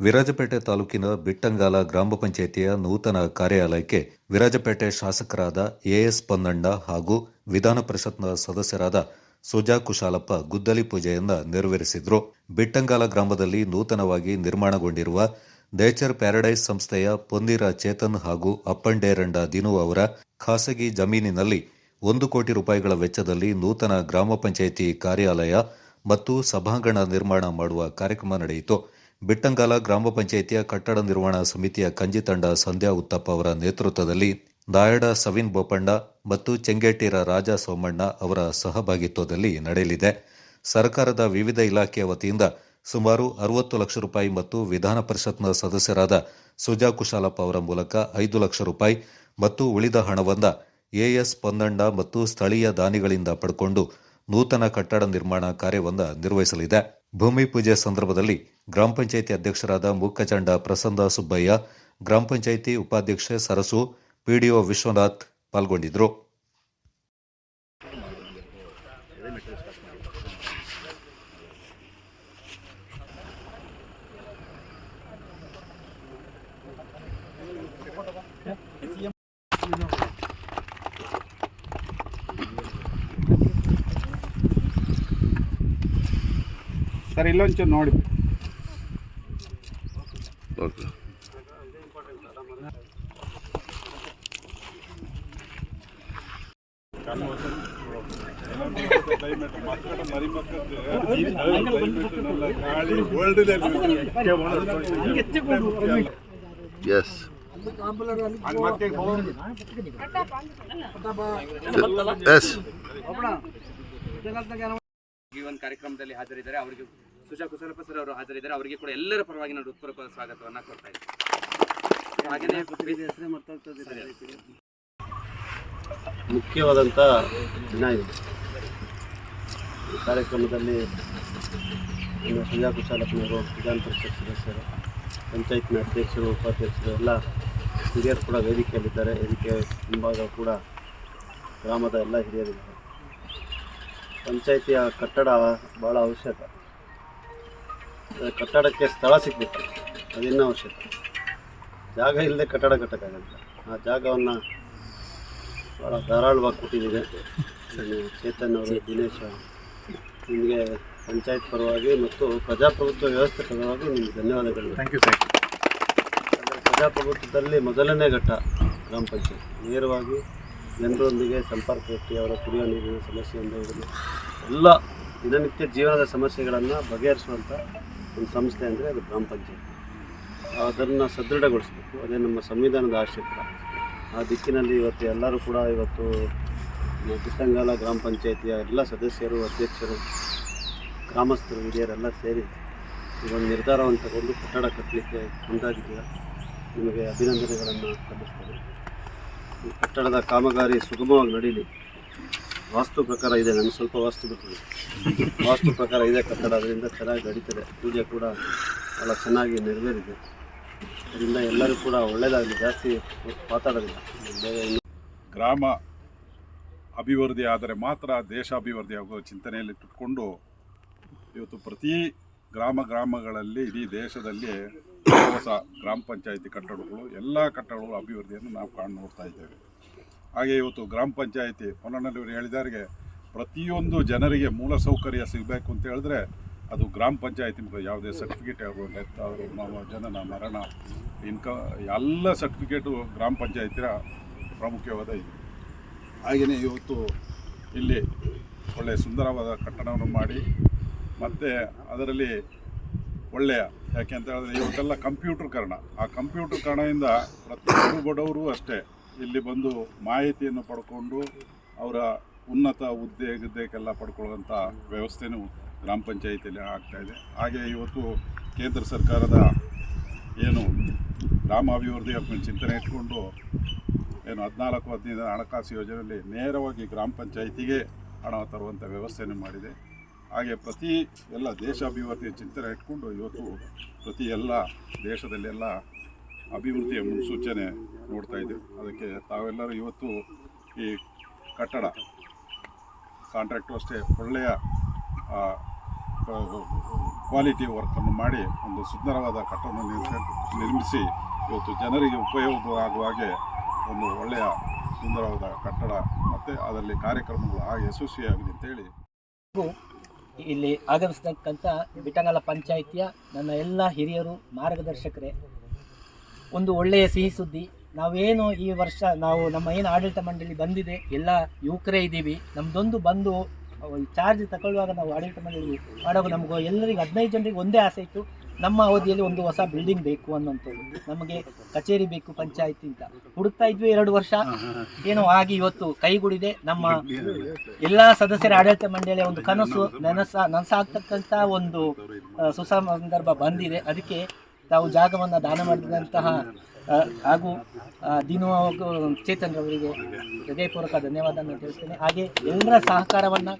ವಿರಾಜಪೇಟೆ ತಾಲೂಕಿನ ಬಿಟ್ಟಂಗಾಲ ಗ್ರಾಮ ಪಂಚಾಯಿತಿಯ ನೂತನ ಕಾರ್ಯಾಲಯಕ್ಕೆ ವಿರಾಜಪೇಟೆ ಶಾಸಕರಾದ ಎಎಸ್ ಪನ್ನಣ್ಣ ಹಾಗೂ ವಿಧಾನ ಪರಿಷತ್ನ ಸದಸ್ಯರಾದ ಸುಜಾ ಕುಶಾಲಪ್ಪ ಗುದ್ದಲಿ ಪೂಜೆಯನ್ನ ನೆರವೇರಿಸಿದ್ರು. ಬಿಟ್ಟಂಗಾಲ ಗ್ರಾಮದಲ್ಲಿ ನೂತನವಾಗಿ ನಿರ್ಮಾಣಗೊಂಡಿರುವ ನೇಚರ್ ಪ್ಯಾರಡೈಸ್ ಸಂಸ್ಥೆಯ ಪೊಂದಿರ ಚೇತನ್ ಹಾಗೂ ಅಪ್ಪಂಡೇರಂಡ ದಿನು ಅವರ ಖಾಸಗಿ ಜಮೀನಿನಲ್ಲಿ ಒಂದು ಕೋಟಿ ರೂಪಾಯಿಗಳ ವೆಚ್ಚದಲ್ಲಿ ನೂತನ ಗ್ರಾಮ ಪಂಚಾಯಿತಿ ಕಾರ್ಯಾಲಯ ಮತ್ತು ಸಭಾಂಗಣ ನಿರ್ಮಾಣ ಮಾಡುವ ಕಾರ್ಯಕ್ರಮ ನಡೆಯಿತು. ಬಿಟ್ಟಂಗಾಲ ಗ್ರಾಮ ಪಂಚಾಯಿತಿಯ ಕಟ್ಟಡ ನಿರ್ವಹಣಾ ಸಮಿತಿಯ ಕಂಜಿ ತಂಡ ಸಂಧ್ಯಾ ಉತ್ತಪ್ಪ ಅವರ ನೇತೃತ್ವದಲ್ಲಿ ದಾಯಡ ಸವಿನ್ ಬೋಪಣ್ಣ ಮತ್ತು ಚೆಂಗೇಟೀರ ರಾಜ ಸೋಮಣ್ಣ ಅವರ ಸಹಭಾಗಿತ್ವದಲ್ಲಿ ನಡೆಯಲಿದೆ. ಸರ್ಕಾರದ ವಿವಿಧ ಇಲಾಖೆಯ ವತಿಯಿಂದ ಸುಮಾರು ಅರವತ್ತು ಲಕ್ಷ ರೂಪಾಯಿ ಮತ್ತು ವಿಧಾನ ಪರಿಷತ್ನ ಸದಸ್ಯರಾದ ಸುಜಾ ಕುಶಾಲಪ್ಪ ಅವರ ಮೂಲಕ ಐದು ಲಕ್ಷ ರೂಪಾಯಿ ಮತ್ತು ಉಳಿದ ಹಣವನ್ನ ಎಎಸ್ ಪೊನ್ನಣ್ಣ ಮತ್ತು ಸ್ಥಳೀಯ ದಾನಿಗಳಿಂದ ಪಡ್ಕೊಂಡು ನೂತನ ಕಟ್ಟಡ ನಿರ್ಮಾಣ ಕಾರ್ಯವನ್ನು ನಿರ್ವಹಿಸಲಿದೆ. ಭೂಮಿ ಪೂಜೆ ಸಂದರ್ಭದಲ್ಲಿ ಗ್ರಾಮ ಪಂಚಾಯಿತಿ ಅಧ್ಯಕ್ಷರಾದ ಮೂಕಚಂಡ ಪ್ರಸನ್ನ ಸುಬ್ಬಯ್ಯ, ಗ್ರಾಮ ಪಂಚಾಯಿತಿ ಉಪಾಧ್ಯಕ್ಷೆ ಸರಸು, ಪಿಡಿಒ ವಿಶ್ವನಾಥ್ ಪಾಲ್ಗೊಂಡಿದ್ದರು. ಸರ್ ಇಲ್ಲೊಂಚೂರು ನೋಡಿ. ಓಕೆ. ಎಸ್ ಎಸ್ ಈ ಒಂದು ಕಾರ್ಯಕ್ರಮದಲ್ಲಿ ಹಾಜರಿದ್ದಾರೆ. ಅವರಿಗೆ ಸುಜಾ ಕುಸರಪ್ಪ ಸರ್ ಅವರು ಹಾಜರಿದ್ದಾರೆ. ಅವರಿಗೆ ಕೂಡ ಎಲ್ಲರ ಪರವಾಗಿ ನಾನು ಹೃತ್ಪೂರ್ವಕ ಸ್ವಾಗತವನ್ನು ಕೊಡ್ತಾ ಇದ್ದೀನಿ. ಹಾಗೆಯೇ ಮುಖ್ಯವಾದಂಥ ದಿನ ಇದು. ಈ ಕಾರ್ಯಕ್ರಮದಲ್ಲಿ ಸುಜಾ ಸಂಜಾ ಕುಶಾಲಪ್ಪನವರು ವಿಧಾನ ಪರಿಷತ್ ಸದಸ್ಯರು ಪಂಚಾಯತ್ನ ಅಧ್ಯಕ್ಷರು ಉಪಾಧ್ಯಕ್ಷರು ಎಲ್ಲ ಹಿರಿಯರು ಕೂಡ ವೇದಿಕೆಯಲ್ಲಿದ್ದಾರೆ. ವೇದಿಕೆ ಮುಂಭಾಗ ಕೂಡ ಗ್ರಾಮದ ಎಲ್ಲ ಹಿರಿಯರಿದ್ದಾರೆ. ಪಂಚಾಯಿತಿಯ ಕಟ್ಟಡ ಭಾಳ ಅವಶ್ಯಕ. ಕಟ್ಟಡಕ್ಕೆ ಸ್ಥಳ ಸಿಗಬೇಕು ಅದಿನ್ನೂ ಅವಶ್ಯಕ ಜಾಗ ಇಲ್ಲದೆ ಕಟ್ಟಡ ಕಟ್ಟಕ್ಕಾಗಲ್ಲ. ಆ ಜಾಗವನ್ನು ಭಾಳ ಧಾರಾಳವಾಗಿ ಕೊಟ್ಟಿದ್ದೀವಿ. ಚೇತನ್ ಅವರು ದಿನೇಶ್ ನಿಮಗೆ ಪಂಚಾಯತ್ ಪರವಾಗಿ ಮತ್ತು ಪ್ರಜಾಪ್ರಭುತ್ವ ವ್ಯವಸ್ಥೆ ಪರವಾಗಿ ನಿಮಗೆ ಧನ್ಯವಾದಗಳು. ಥ್ಯಾಂಕ್ ಯು ಥ್ಯಾಂಕ್ ಯು ಪ್ರಜಾಪ್ರಭುತ್ವದಲ್ಲಿ ಮೊದಲನೇ ಘಟ್ಟ ಗ್ರಾಮ ಪಂಚಾಯತ್. ನೇರವಾಗಿ ಜನರೊಂದಿಗೆ ಸಂಪರ್ಕ ಇಟ್ಟು ಅವರ ಕುಡಿಯೋ ನೀರಿನ ಸಮಸ್ಯೆಯಿಂದ ಹಿಡಿದು ಎಲ್ಲ ದಿನನಿತ್ಯ ಜೀವನದ ಸಮಸ್ಯೆಗಳನ್ನು ಬಗೆಹರಿಸುವಂಥ ಒಂದು ಸಂಸ್ಥೆ ಅಂದರೆ ಅದು ಗ್ರಾಮ ಪಂಚಾಯತ್. ಅದನ್ನು ಸದೃಢಗೊಳಿಸಬೇಕು. ಅದೇ ನಮ್ಮ ಸಂವಿಧಾನದ ಆಶಯ ಆ ದಿಕ್ಕಿನಲ್ಲಿ ಇವತ್ತು ಎಲ್ಲರೂ ಕೂಡ ಇವತ್ತು ಕಿತ್ತಂಗಾಲ ಗ್ರಾಮ ಪಂಚಾಯತಿಯ ಎಲ್ಲ ಸದಸ್ಯರು, ಅಧ್ಯಕ್ಷರು, ಗ್ರಾಮಸ್ಥರು, ಹಿರಿಯರೆಲ್ಲ ಸೇರಿ ಒಂದು ನಿರ್ಧಾರವನ್ನು ತಗೊಂಡು ಕಟ್ಟಡ ಕಟ್ಟಲಿಕ್ಕೆ ಮುಂದಾಗಿದ್ದೀರ. ನಿಮಗೆ ಅಭಿನಂದನೆಗಳನ್ನು ಸಲ್ಲಿಸ್ತೇನೆ. ಈ ಕಟ್ಟಡದ ಕಾಮಗಾರಿ ಸುಗಮವಾಗಿ ನಡೀಲಿ. ವಾಸ್ತು ಪ್ರಕಾರ ಇದೆ, ನನಗೆ ಸ್ವಲ್ಪ ವಾಸ್ತು ಬರ್ತದೆ ವಾಸ್ತು ಪ್ರಕಾರ ಇದೆ, ಕಟ್ಟಡ ಅದರಿಂದ ಚೆನ್ನಾಗಿ ನಡೀತದೆ. ಪೂಜೆ ಕೂಡ ಭಾಳ ಚೆನ್ನಾಗಿ ನೆರವೇರಿದೆ. ಅದರಿಂದ ಎಲ್ಲರೂ ಕೂಡ ಒಳ್ಳೆಯದಾಗಲಿ ಜಾಸ್ತಿ ಮಾತಾಡೋದಿಲ್ಲ. ಗ್ರಾಮ ಅಭಿವೃದ್ಧಿ ಆದರೆ ಮಾತ್ರ ದೇಶ ಅಭಿವೃದ್ಧಿ ಆಗುವ ಚಿಂತನೆಯಲ್ಲಿ ಇಟ್ಟುಕೊಂಡು ಇವತ್ತು ಪ್ರತಿ ಗ್ರಾಮ ಗ್ರಾಮಗಳಲ್ಲಿ ಇಡೀ ದೇಶದಲ್ಲಿ ಹೊಸ ಗ್ರಾಮ ಪಂಚಾಯಿತಿ ಕಟ್ಟಡಗಳು, ಎಲ್ಲ ಕಟ್ಟಡಗಳು ಅಭಿವೃದ್ಧಿಯನ್ನು ನಾವು ಕಾಣ್ ನೋಡ್ತಾ ಇದ್ದೇವೆ. ಹಾಗೆ ಇವತ್ತು ಗ್ರಾಮ ಪಂಚಾಯಿತಿ ಪೊನ್ನಣ್ಣನವರು ಹೇಳಿದಾರಿಗೆ ಪ್ರತಿಯೊಂದು ಜನರಿಗೆ ಮೂಲ ಸೌಕರ್ಯ ಸಿಗಬೇಕು ಅಂತ ಹೇಳಿದ್ರೆ ಅದು ಗ್ರಾಮ ಪಂಚಾಯತಿ ಮುಖ ಯಾವುದೇ ಸರ್ಟಿಫಿಕೇಟ್ ಡೆತ್ ಅವರು ನಮ್ಮ ಜನನ, ಮರಣ, ಇನ್ಕ ಎಲ್ಲ ಸರ್ಟಿಫಿಕೇಟು ಗ್ರಾಮ ಪಂಚಾಯತಿಯ ಪ್ರಾಮುಖ್ಯವಾದ ಇದು. ಹಾಗೆಯೇ ಇವತ್ತು ಇಲ್ಲಿ ಒಳ್ಳೆಯ ಸುಂದರವಾದ ಕಟ್ಟಡವನ್ನು ಮಾಡಿ ಮತ್ತು ಅದರಲ್ಲಿ ಒಳ್ಳೆಯ ಯಾಕೆ ಅಂತ ಹೇಳಿದ್ರೆ ಇವತ್ತೆಲ್ಲ ಕಂಪ್ಯೂಟರ್ಕರಣ. ಆ ಕಂಪ್ಯೂಟರ್ಕರಣದಿಂದ ಪ್ರತಿಯೊಬ್ಬರು ಬಡವರು ಅಷ್ಟೇ. ಇಲ್ಲಿ ಬಂದು ಮಾಹಿತಿಯನ್ನು ಪಡ್ಕೊಂಡು ಅವರ ಉನ್ನತ ಹುದ್ದೆ ಗುದ್ದೆಗೆಲ್ಲ ಪಡ್ಕೊಳ್ಳುವಂಥ ವ್ಯವಸ್ಥೆನೂ ಗ್ರಾಮ ಪಂಚಾಯಿತಿಯಲ್ಲಿ ಆಗ್ತಾ ಇದೆ. ಹಾಗೆ ಇವತ್ತು ಕೇಂದ್ರ ಸರ್ಕಾರದ ಏನು ಗ್ರಾಮ ಅಭಿವೃದ್ಧಿ ಚಿಂತನೆ ಇಟ್ಕೊಂಡು ಏನು ಹದಿನಾಲ್ಕು, ಹದಿನೈದು ಹಣಕಾಸು ಯೋಜನೆಯಲ್ಲಿ ನೇರವಾಗಿ ಗ್ರಾಮ ಪಂಚಾಯಿತಿಗೆ ಹಣ ತರುವಂಥ ವ್ಯವಸ್ಥೆಯನ್ನು ಮಾಡಿದೆ. ಹಾಗೆ ಪ್ರತಿ ಎಲ್ಲ ದೇಶ ಅಭಿವೃದ್ಧಿಯ ಚಿಂತನೆ ಇಟ್ಕೊಂಡು ಇವತ್ತು ಪ್ರತಿ ಎಲ್ಲ ದೇಶದಲ್ಲೆಲ್ಲ ಅಭಿವೃದ್ಧಿಯ ಮುನ್ಸೂಚನೆ ನೋಡ್ತಾ ಇದ್ದೀವಿ. ಅದಕ್ಕೆ ತಾವೆಲ್ಲರೂ ಇವತ್ತು ಈ ಕಟ್ಟಡ ಕಾಂಟ್ರಾಕ್ಟು ಅಷ್ಟೇ ಒಳ್ಳೆಯ ಕ್ವಾಲಿಟಿ ವರ್ಕನ್ನು ಮಾಡಿ ಒಂದು ಸುಂದರವಾದ ಕಟ್ಟಡವನ್ನು ನಿರ್ಮ- ನಿರ್ಮಿಸಿ ಇವತ್ತು ಜನರಿಗೆ ಉಪಯೋಗ ಆಗುವ ಹಾಗೆ ಒಂದು ಒಳ್ಳೆಯ ಸುಂದರವಾದ ಕಟ್ಟಡ ಮತ್ತು ಅದರಲ್ಲಿ ಕಾರ್ಯಕ್ರಮಗಳು ಆ ಯಶಸ್ವಿಯಾಗಲಿ ಅಂತೇಳಿ ಇಲ್ಲಿ ಆಗಮಿಸಿದಂಥ ಬಿಟ್ಟಂಗಲ ಪಂಚಾಯಿತಿಯ ನನ್ನ ಎಲ್ಲ ಹಿರಿಯರು ಮಾರ್ಗದರ್ಶಕರೇ ಒಂದು ಒಳ್ಳೆಯ ಸಿಹಿ ಸುದ್ದಿ. ನಾವೇನು ಈ ವರ್ಷ ನಾವು ನಮ್ಮ ಏನು ಆಡಳಿತ ಮಂಡಳಿ ಬಂದಿದೆ ಎಲ್ಲ ಯುವಕರೇ ಇದ್ದೀವಿ. ನಮ್ಮದೊಂದು ಬಂದು ಚಾರ್ಜ್ ತಗೊಳ್ಳುವಾಗ ನಾವು ಆಡಳಿತ ಮಂಡಳಿ ಮಾಡುವಾಗ ನಮಗೂ ಎಲ್ಲರಿಗೂ ಹದಿನೈದು ಜನರಿಗೆ ಒಂದೇ ಆಸೆ ಇತ್ತು. ನಮ್ಮ ಅವಧಿಯಲ್ಲಿ ಒಂದು ಹೊಸ ಬಿಲ್ಡಿಂಗ್ ಬೇಕು ಅನ್ನೋಂಥದ್ದು. ನಮಗೆ ಕಚೇರಿ ಬೇಕು ಪಂಚಾಯತಿ ಅಂತ. ಹುಡುಕ್ತಾ ಇದ್ವಿ ಎರಡು ವರ್ಷ. ಏನೋ ಆಗಿ ಇವತ್ತು ಕೈಗೂಡಿದೆ. ನಮ್ಮ ಎಲ್ಲ ಸದಸ್ಯರ ಆಡಳಿತ ಮಂಡಳಿಯ ಒಂದು ಕನಸು ನನಸ ನನಸಾಗ್ತಕ್ಕಂಥ ಒಂದು ಸುಸಂದರ್ಭ ಬಂದಿದೆ. ಅದಕ್ಕೆ ತಾವು ಜಾಗವನ್ನು ದಾನ ಮಾಡಿದಂತಹ ಹಾಗೂ ದಿನು ಚೇತನ್ ಅವರಿಗೆ ಹೃದಯಪೂರ್ವಕ ಧನ್ಯವಾದ ತಿಳಿಸ್ತೇನೆ. ಹಾಗೆ ಎಲ್ಲರ ಸಹಕಾರವನ್ನು